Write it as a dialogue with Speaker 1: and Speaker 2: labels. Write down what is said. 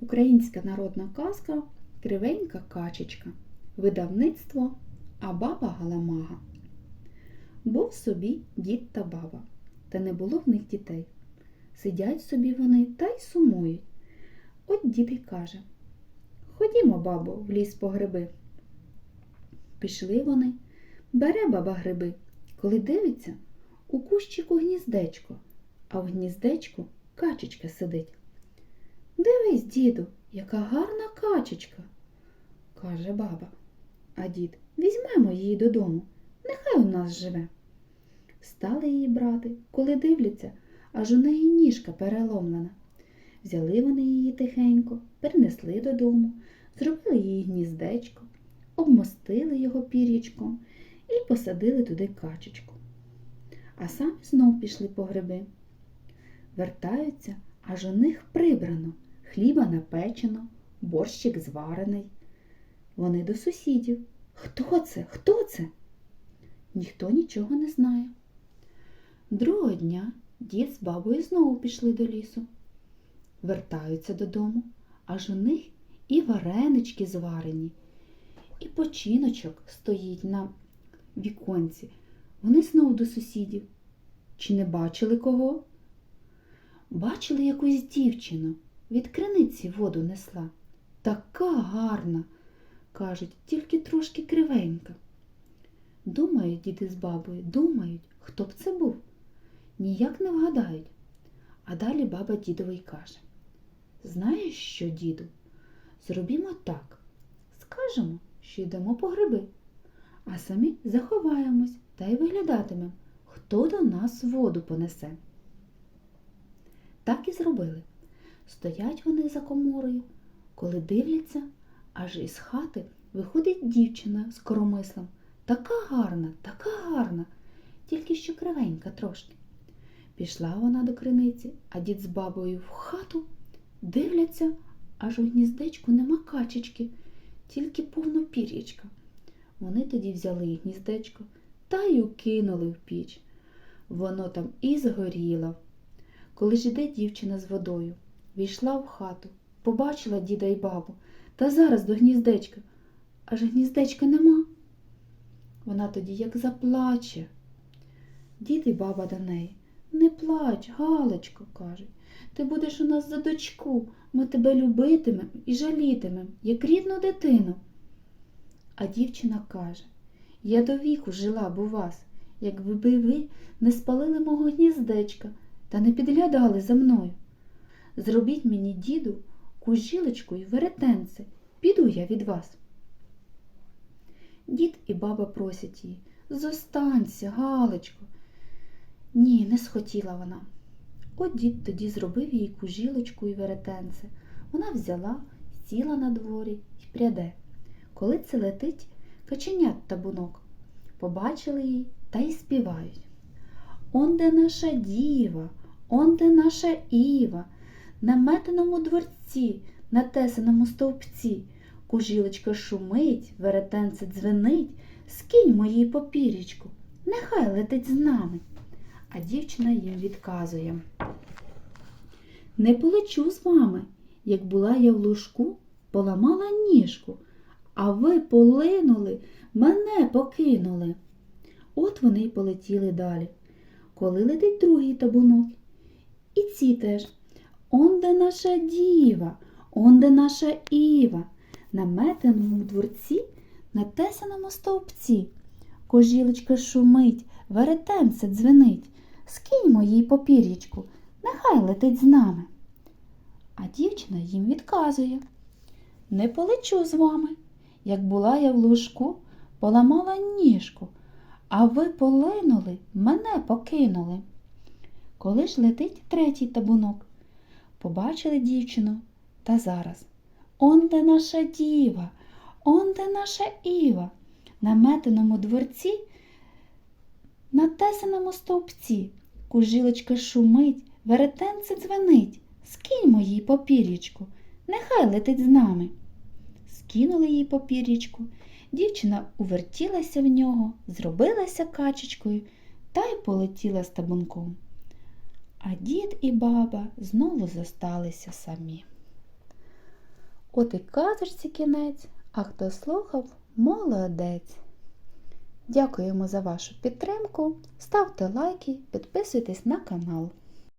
Speaker 1: Українська народна казка Кривенька качечка. Видавництво А баба Галамага. Був собі дід та баба, та не було в них дітей. Сидять собі вони та й сумують. От дід і каже Ходімо, бабо, в ліс по гриби. Пішли вони, бере баба гриби, коли дивиться, у кущику гніздечко, а в гніздечку качечка сидить. Дивись, діду, яка гарна качечка, каже баба. А дід, візьмемо її додому, нехай у нас живе. Стали її брати, коли дивляться, аж у неї ніжка переломлена. Взяли вони її тихенько, перенесли додому, зробили їй гніздечко, обмостили його пір'ячком і посадили туди качечку. А самі знов пішли по гриби. Вертаються, аж у них прибрано, хліба напечено, борщик зварений. Вони до сусідів. Хто це? Хто це? Ніхто нічого не знає. Другого дня дід з бабою знову пішли до лісу. Вертаються додому, аж у них і варенички зварені, і починочок стоїть на віконці. Вони знову до сусідів. Чи не бачили кого? Бачили якусь дівчину, від криниці воду несла. Така гарна, кажуть, тільки трошки кривенька. Думають діти з бабою, думають, хто б це був. Ніяк не вгадають. А далі баба дідовий каже Знаєш що, діду? Зробімо так. Скажемо, що йдемо по гриби, а самі заховаємось та й виглядатимемо, хто до нас воду понесе. Так і зробили. Стоять вони за коморою, коли дивляться, аж із хати виходить дівчина з коромислом. Така гарна, така гарна, тільки що кривенька трошки. Пішла вона до криниці, а дід з бабою в хату дивляться, аж у гніздечку нема качечки, тільки повно пір'ячка. Вони тоді взяли гніздечко та й укинули в піч. Воно там і згоріло. Коли ж іде дівчина з водою, війшла в хату, побачила діда й бабу, та зараз до гніздечка, аж гніздечка нема. Вона тоді як заплаче. Дід і баба до неї. Не плач, Галочко, кажуть. Ти будеш у нас за дочку, ми тебе любитимем і жалітимем, як рідну дитину. А дівчина каже Я до віку жила б у вас, якби ви не спалили мого гніздечка та не підглядали за мною. Зробіть мені, діду, кужілочку й веретенце, піду я від вас. Дід і баба просять її Зостанься, Галочко. Ні, не схотіла вона. От дід тоді зробив їй кужілочку і веретенце. Вона взяла, сіла на дворі й пряде. Коли це летить каченят табунок. Побачили її та й співають. Он де наша діва, он де наша Іва, на метеному дворці, на тесаному стовпці. Кужілочка шумить, веретенце дзвенить, скинь моїй попірічку, нехай летить з нами. А дівчина їм відказує. Не полечу з вами, як була я в лужку, поламала ніжку, а ви полинули, мене покинули. От вони й полетіли далі. Коли летить другий табунок, і ці теж. Он де наша діва, он де наша Іва, на метеному дворці, на тесаному стовпці. Кожілочка шумить, веретенце дзвенить. Скиньмо їй попір'ячку, нехай летить з нами. А дівчина їм відказує Не полечу з вами. Як була я в лужку, поламала ніжку, а ви полинули, мене покинули. Коли ж летить третій табунок, побачили дівчину та зараз. Он де наша діва, он де наша Іва, на метеному дворці, на тесаному стовпці. Кужилочка шумить, веретенце дзвенить. Скиньмо їй попір'ячку, нехай летить з нами. Скинули їй попір'ячку, дівчина увертілася в нього, зробилася качечкою та й полетіла з табунком. А дід і баба знову зосталися самі. От і казочці кінець, а хто слухав, молодець. Дякуємо за вашу підтримку. Ставте лайки, підписуйтесь на канал.